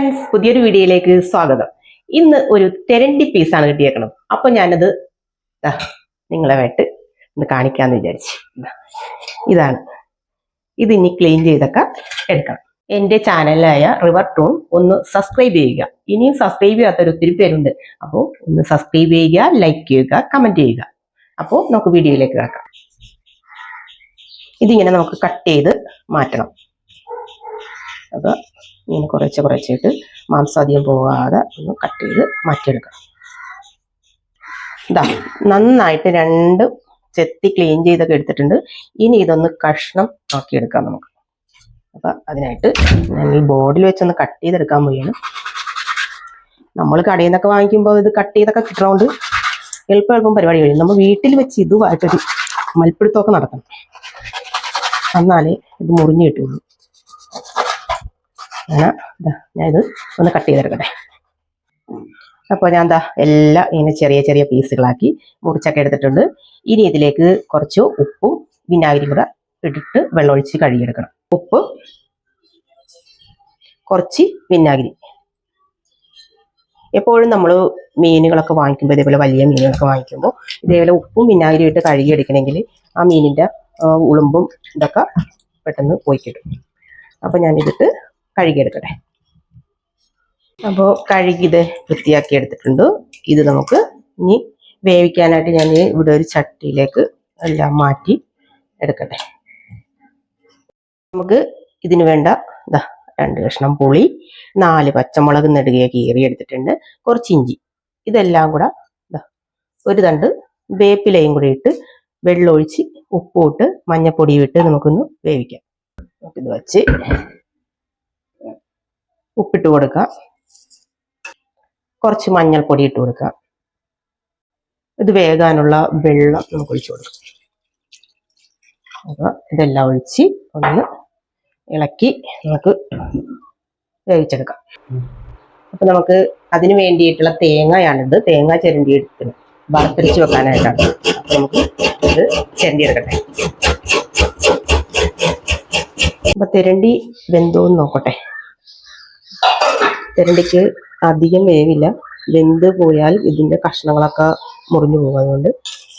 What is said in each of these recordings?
Friends പുതിയൊരു വീഡിയോയിലേക്ക് സ്വാഗതം. ഇന്ന് ഒരു തെരണ്ടി പീസാണ് കിട്ടിയേക്കണം അപ്പൊ ഞാനത് നിങ്ങളെ വേട്ട് ഇന്ന് കാണിക്കാന്ന് വിചാരിച്ചു. ഇതാണ്. ഇത് ഇനി ക്ലീൻ ചെയ്തൊക്കെ എടുക്കണം. എന്റെ ചാനലായ റിവർ ടൂൺ ഒന്ന് സബ്സ്ക്രൈബ് ചെയ്യുക. ഇനിയും സബ്സ്ക്രൈബ് ചെയ്യാത്ത ഒരു ഒത്തിരി പേരുണ്ട്. അപ്പോൾ ഒന്ന് സബ്സ്ക്രൈബ് ചെയ്യുക ലൈക്ക് ചെയ്യുക കമന്റ് ചെയ്യുക. അപ്പോൾ നമുക്ക് വീഡിയോയിലേക്ക് കിടക്കാം. ഇതിങ്ങനെ നമുക്ക് കട്ട് ചെയ്ത് മാറ്റണം. അപ്പൊ ഇങ്ങനെ കുറച്ച് കുറച്ചിട്ട് മാംസം അധികം പോകാതെ ഒന്ന് കട്ട് ചെയ്ത് മാറ്റിയെടുക്കണം. ഇതാ നന്നായിട്ട് രണ്ട് ചെത്തി ക്ലീൻ ചെയ്തൊക്കെ എടുത്തിട്ടുണ്ട്. ഇനി ഇതൊന്ന് കഷ്ണം ആക്കിയെടുക്കാം നമുക്ക്. അപ്പൊ അതിനായിട്ട് ഞാൻ ഈ ബോർഡിൽ വെച്ചൊന്ന് കട്ട് ചെയ്തെടുക്കാൻ പോയാണ് നമ്മൾ കടയിൽ നിന്നൊക്കെ വാങ്ങിക്കുമ്പോൾ ഇത് കട്ട് ചെയ്തൊക്കെ കിട്ടണോണ്ട് എളുപ്പം എളുപ്പം പരിപാടി കഴിയും നമ്മൾ വീട്ടിൽ വെച്ച് ഇതുമായിട്ടൊരു മൽപ്പിടുത്തമൊക്കെ നടത്തണം. എന്നാലേ ഇത് മുറിഞ്ഞു കിട്ടുള്ളൂ അങ്ങനെ ഞാൻ ഇത് ഒന്ന് കട്ട് ചെയ്തെടുക്കട്ടെ അപ്പോൾ ഞാൻ എന്താ എല്ലാം ഇങ്ങനെ ചെറിയ ചെറിയ പീസുകളാക്കി മുറിച്ചൊക്കെ എടുത്തിട്ടുണ്ട്. ഇനി ഇതിലേക്ക് കുറച്ച് ഉപ്പും വിനാഗിരിയും കൂടെ ഇട്ടിട്ട് വെള്ളമൊഴിച്ച് കഴുകിയെടുക്കണം. ഉപ്പ് കുറച്ച് വിനാഗിരി. എപ്പോഴും നമ്മൾ മീനുകളൊക്കെ വാങ്ങിക്കുമ്പോൾ ഇതേപോലെ വലിയ മീനുകളൊക്കെ വാങ്ങിക്കുമ്പോൾ ഇതേപോലെ ഉപ്പും വിനാഗിരി ഇട്ട് കഴുകിയെടുക്കണമെങ്കിൽ ആ മീനിന്റെ ഉളുമ്പും ഇതൊക്കെ പെട്ടെന്ന് പോയി കിട്ടും. അപ്പോൾ ഞാനിതിട്ട് കഴുകിയെടുക്കട്ടെ. അപ്പോൾ കഴുകിയത് വൃത്തിയാക്കി എടുത്തിട്ടുണ്ട്. ഇത് നമുക്ക് ഇനി വേവിക്കാനായിട്ട് ഞാൻ ഇവിടെ ഒരു ചട്ടിയിലേക്ക് എല്ലാം മാറ്റി എടുക്കട്ടെ. നമുക്ക് ഇതിന് വേണ്ട ഇതാ രണ്ട് കഷ്ണം പുളി നാല് പച്ചമുളക് നെടുകയെ കീറി എടുത്തിട്ടുണ്ട്. കുറച്ച് ഇഞ്ചി. ഇതെല്ലാം കൂടെ ഇതാ ഒരു തണ്ട് വേപ്പിലയും കൂടി ഇട്ട് വെള്ളമൊഴിച്ച് ഉപ്പും ഇട്ട് മഞ്ഞപ്പൊടിയും ഇട്ട് നമുക്കൊന്ന് വേവിക്കാം. നമുക്കിത് വെച്ച് ഉപ്പിട്ട് കൊടുക്കുക കുറച്ച് മഞ്ഞൾപ്പൊടി ഇട്ട് കൊടുക്കുക ഇത് വേകാനുള്ള വെള്ളം നമുക്ക് ഒഴിച്ചു കൊടുക്കാം. അപ്പൊ ഇതെല്ലാം ഒഴിച്ച് ഒന്ന് ഇളക്കി നമുക്ക് വേവിച്ചെടുക്കാം. അപ്പൊ നമുക്ക് അതിന് വേണ്ടിയിട്ടുള്ള തേങ്ങയാണിത്. തേങ്ങ ചിരണ്ടി എടുക്കുന്നത് വറുത്തരിച്ച് വെക്കാനായിട്ടാണ്. അപ്പൊ നമുക്ക് ഇത് ചിരണ്ടി എടുക്കട്ടെ അപ്പൊ തിരണ്ടി വെന്തോന്ന് നോക്കട്ടെ. തിരണ്ടിക്ക് അധികം വേവില്ല. വെന്ത് പോയാൽ ഇതിന്റെ കഷ്ണങ്ങളൊക്കെ മുറിഞ്ഞു പോകും. അതുകൊണ്ട്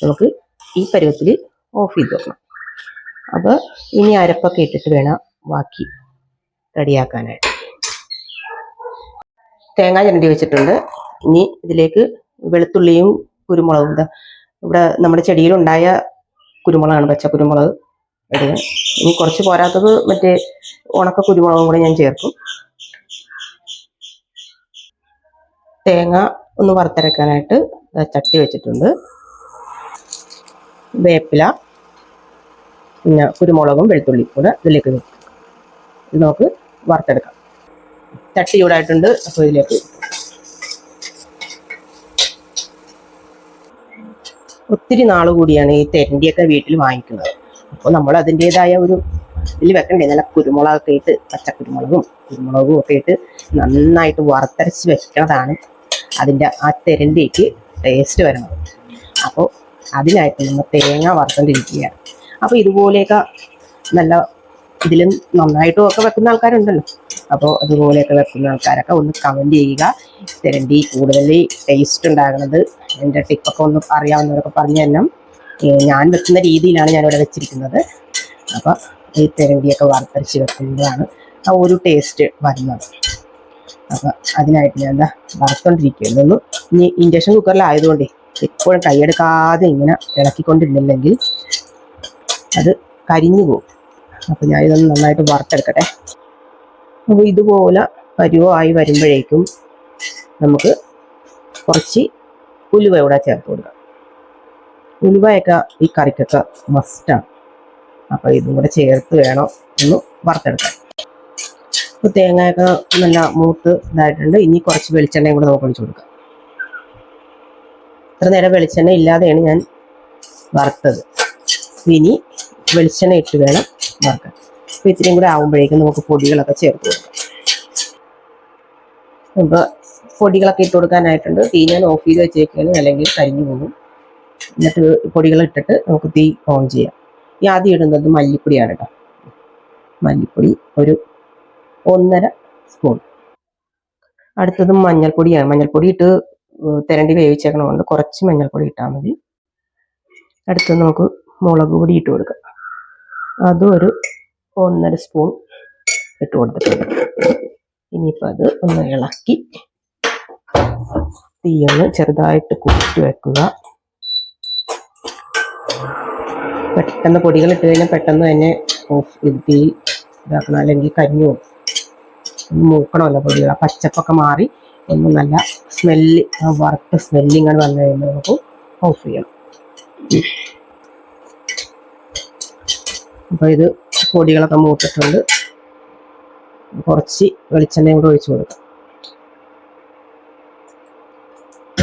നമുക്ക് ഈ പരുവത്തിൽ ഓഫ് ചെയ്ത് വെക്കണം അപ്പോൾ ഇനി അരപ്പൊക്കെ ഇട്ടിട്ട് വേണം ബാക്കി റെഡിയാക്കാനായിട്ട്. തേങ്ങ ചിരണ്ടി വെച്ചിട്ടുണ്ട്. ഇനി ഇതിലേക്ക് വെളുത്തുള്ളിയും കുരുമുളകും. ഇവിടെ നമ്മുടെ ചെടിയിലുണ്ടായ കുരുമുളകാണ് പച്ച കുരുമുളക്. ഇടുക. ഇനി കുറച്ച് പോരാത്തത് മറ്റേ ഉണക്ക കുരുമുളകും കൂടെ ഞാൻ ചേർക്കും. തേങ്ങ ഒന്ന് വറുത്തരക്കാനായിട്ട് ചട്ടി വെച്ചിട്ടുണ്ട്. വേപ്പില പിന്നെ കുരുമുളകും വെളുത്തുള്ളി കൂടെ ഇതിലേക്ക്. ഇത് നമുക്ക് വറുത്തെടുക്കാം. ചട്ടി ചൂടായിട്ടുണ്ട് അപ്പോൾ ഇതിലേക്ക് ഒത്തിരി നാൾ കൂടിയാണ് ഈ തെരണ്ടിയൊക്കെ വീട്ടിൽ വാങ്ങിക്കുന്നത്. അപ്പോൾ നമ്മൾ അതിന്റെതായ ഒരു ഇതിൽ വെക്കണ്ടേ? നല്ല കുരുമുളകൊക്കെ ഇട്ട് പച്ചക്കുരുമുളകും കുരുമുളകും ഒക്കെ ഇട്ട് നന്നായിട്ട് വറുത്തരച്ച് വെക്കുന്നതാണ് അതിന്റെ ആ തെരണ്ടിക്ക് ടേസ്റ്റ് വരുന്നത്. അപ്പോൾ അതിനായിട്ട് നമ്മൾ തേങ്ങ വറുത്തോണ്ടിരിക്കുകയാണ്. അപ്പോൾ ഇതുപോലെയൊക്കെ നല്ല ഇതിലും നന്നായിട്ടും ഒക്കെ വെക്കുന്ന ആൾക്കാരുണ്ടല്ലോ. അപ്പോൾ അതുപോലെയൊക്കെ വെക്കുന്ന ആൾക്കാരൊക്കെ ഒന്ന് കമന്റ് ചെയ്യുക. തെരണ്ടി കൂടുതൽ ടേസ്റ്റ് ഉണ്ടാകുന്നത് എന്റെ ടിപ്പൊക്കെ ഒന്ന് അറിയാവുന്നവരൊക്കെ പറഞ്ഞു തന്നെ ഞാൻ വെക്കുന്ന രീതിയിലാണ് ഞാനിവിടെ വെച്ചിരിക്കുന്നത്. അപ്പോൾ ഈ തിരണ്ടിയൊക്കെ വറുത്തരച്ച് വെക്കുന്നതാണ് ആ ഒരു ടേസ്റ്റ് വരുന്നത്. അപ്പം അതിനായിട്ട് ഞാൻ എന്താ വറുത്തോണ്ടിരിക്കുന്നു ഇനി ഇൻഡക്ഷൻ കുക്കറിലായതുകൊണ്ടേ എപ്പോഴും കൈയെടുക്കാതെ ഇങ്ങനെ ഇളക്കിക്കൊണ്ടിരുന്നില്ലെങ്കിൽ അത് കരിഞ്ഞു പോകും. അപ്പം ഞാൻ ഇതൊന്ന് നന്നായിട്ട് വറുത്തെടുക്കട്ടെ. അപ്പോൾ ഇതുപോലെ പരുവമായി വരുമ്പോഴേക്കും നമുക്ക് കുറച്ച് ഉലുവ ഇവിടെ ചേർത്ത് കൊടുക്കാം. ഉലുവയൊക്കെ ഈ കറിക്കൊക്കെ മസ്റ്റാണ് അപ്പോൾ ഇതും കൂടെ ചേർത്ത് വേണം ഒന്ന് വറുത്തെടുക്കാൻ. ഇപ്പോൾ തേങ്ങയൊക്കെ നല്ല മൂത്ത് ഇതായിട്ടുണ്ട്. ഇനി കുറച്ച് വെളിച്ചെണ്ണയും കൂടെ നമുക്ക് ഒഴിച്ചു കൊടുക്കാം. ഇത്ര നേരം വെളിച്ചെണ്ണ ഇല്ലാതെയാണ് ഞാൻ വറുത്തത്. ഇനി വെളിച്ചെണ്ണ ഇട്ട് വേണം വറുക്കാൻ. അപ്പോൾ ഇത്രയും കൂടെ ആകുമ്പോഴേക്കും നമുക്ക് പൊടികളൊക്കെ ചേർത്ത് കൊടുക്കാം. അപ്പോൾ പൊടികളൊക്കെ ഇട്ട് കൊടുക്കാനായിട്ടുണ്ട്. തീ ഞാൻ ഓഫ് ചെയ്ത് വെച്ചേക്കാണ്. അല്ലെങ്കിൽ കരിഞ്ഞു പോകും. എന്നിട്ട് പൊടികൾ ഇട്ടിട്ട് നമുക്ക് തീ ഓൺ ചെയ്യാം. ഈ ആദ്യം ഇടുന്നത് മല്ലിപ്പൊടിയാണ് കേട്ടോ മല്ലിപ്പൊടി ഒരു ഒന്നര സ്പൂൺ അടുത്തത് മഞ്ഞൾപ്പൊടിയാണ്. മഞ്ഞൾപ്പൊടി ഇട്ട് തിരണ്ടി വേവിച്ചേക്കണമുണ്ട് കുറച്ച് മഞ്ഞൾപ്പൊടി ഇട്ടാൽ മതി. അടുത്തത് നമുക്ക് മുളക് പൊടി ഇട്ട് കൊടുക്കാം. അതും ഒരു ഒന്നര സ്പൂൺ ഇട്ട് കൊടുത്തിട്ടുണ്ട്. ഇനിയിപ്പോൾ അത് ഒന്ന് ഇളക്കി തീയൊന്ന് ചെറുതായിട്ട് കൂട്ടി വെക്കുക. പെട്ടെന്ന് പൊടികൾ ഇട്ട് കഴിഞ്ഞാൽ പെട്ടെന്ന് തന്നെ ഓഫ് ഇരുത്തി ഇതാക്കണം. അല്ലെങ്കിൽ കരിഞ്ഞു മൂക്കണമല്ലോ പൊടികൾ. ആ പച്ചപ്പൊക്കെ മാറി ഒന്ന് നല്ല സ്മെല്ല് ആ വറുത്ത സ്മെല്ലിങ് ആണ് വന്നു കഴിയുമ്പോൾ നമുക്ക് ഓഫ് ചെയ്യണം. അപ്പോൾ ഇത് പൊടികളൊക്കെ മൂത്തിട്ടുണ്ട്. കുറച്ച് വെളിച്ചെണ്ണയും കൂടെ ഒഴിച്ചു കൊടുക്കാം.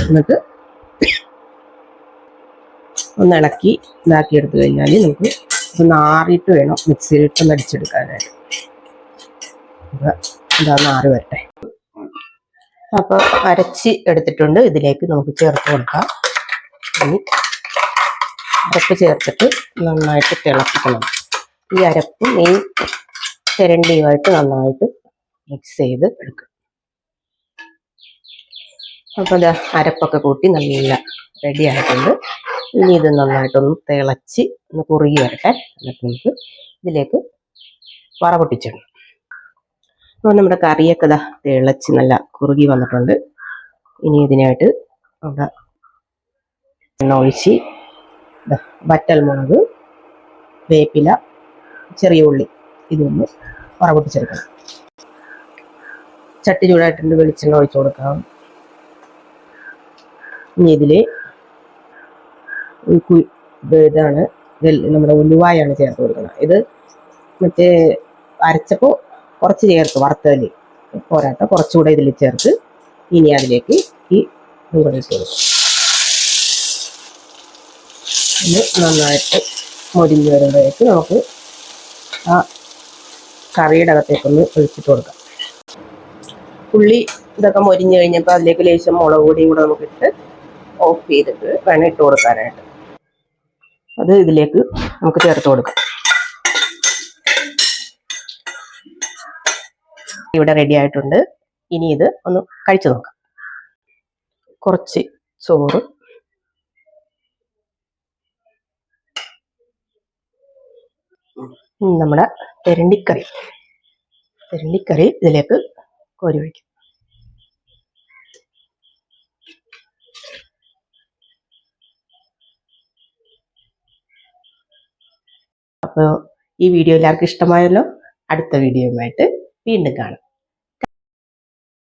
എന്നിട്ട് ഒന്ന് ഇളക്കി ഇതാക്കി എടുത്തു കഴിഞ്ഞാൽ നമുക്ക് ഒന്ന് ആറിയിട്ട് വേണം മിക്സിയിലിട്ട് ഒന്ന് അടിച്ചെടുക്കാനായിട്ട് അപ്പം ഇതാ നാറ് വരട്ടെ. അപ്പോൾ അരച്ച് എടുത്തിട്ടുണ്ട്. ഇതിലേക്ക് നമുക്ക് ചേർത്ത് കൊടുക്കാം. അരപ്പ് ചേർത്തിട്ട് നന്നായിട്ട് തിളപ്പിക്കണം. ഈ അരപ്പും ഈ ചിരണ്ടിയുമായിട്ട് നന്നായിട്ട് മിക്സ് ചെയ്ത് എടുക്കും. അപ്പോൾ അരപ്പൊക്കെ കൂട്ടി നല്ല റെഡി ആയിട്ടുണ്ട്. ഇനി ഇത് നന്നായിട്ടൊന്ന് തിളച്ച് ഒന്ന് കുറുകി വരട്ടെ എന്നിട്ട് നമുക്ക് ഇതിലേക്ക് വറ പൊട്ടിച്ചിടണം. അപ്പോൾ നമ്മുടെ കറിയൊക്കെ ഇതാ തിളച്ച് നല്ല കുറുകി വന്നിട്ടുണ്ട്. ഇനി ഇതിനായിട്ട് അവിടെ എണ്ണ ഒഴിച്ച് വറ്റൽ മുളക് വേപ്പില ചെറിയ ഉള്ളി ഇതൊന്ന് വറ പൊട്ടിച്ചെടുക്കണം. ചട്ടി ചൂടായിട്ടുണ്ട് വെളിച്ചെണ്ണ ഒഴിച്ചു കൊടുക്കാം ഇനി ഇതിൽ ഈ കു- ഇത് ഇതാണ്. നമ്മുടെ ഉലുവായാണ് ചേർത്ത് കൊടുക്കുന്നത്. ഇത് മറ്റേ അരച്ചപ്പോൾ കുറച്ച് ചേർത്ത് വറുത്തതിൽ. പോരാട്ട. കുറച്ചുകൂടെ ഇതിൽ ചേർത്ത് ഇനി അതിലേക്ക് ഈ ഇട്ട് കൊടുക്കും. നന്നായിട്ട് മൊരിഞ്ഞ് വരുമ്പോഴേക്ക് നമുക്ക് ആ കറിയുടെ അകത്തേക്കൊന്ന് ഒഴിച്ചിട്ട് കൊടുക്കാം. ഉള്ളി ഇതൊക്കെ മൊരിഞ്ഞ് കഴിഞ്ഞപ്പോൾ അതിലേക്ക് ലേശം മുളക് പൊടിയും കൂടെ നമുക്കിട്ട് ഓഫ് ചെയ്തിട്ട് വേണം ഇട്ട് കൊടുക്കാനായിട്ട്. അത് ഇതിലേക്ക് നമുക്ക് ചേർത്ത് കൊടുക്കാം. ഇവിടെ റെഡി ആയിട്ടുണ്ട്. ഇനി ഇത് ഒന്ന് കഴിച്ചു നോക്കാം. കുറച്ച് ചോറ്. നമ്മുടെ തെരണ്ടിക്കറി തെരണ്ടിക്കറി ഇതിലേക്ക് കോരി ഒഴിക്കും അപ്പോൾ ഈ വീഡിയോ എല്ലാവർക്കും ഇഷ്ടമായല്ലോ. അടുത്ത വീഡിയോയുമായിട്ട് വീണ്ടും കാണാം.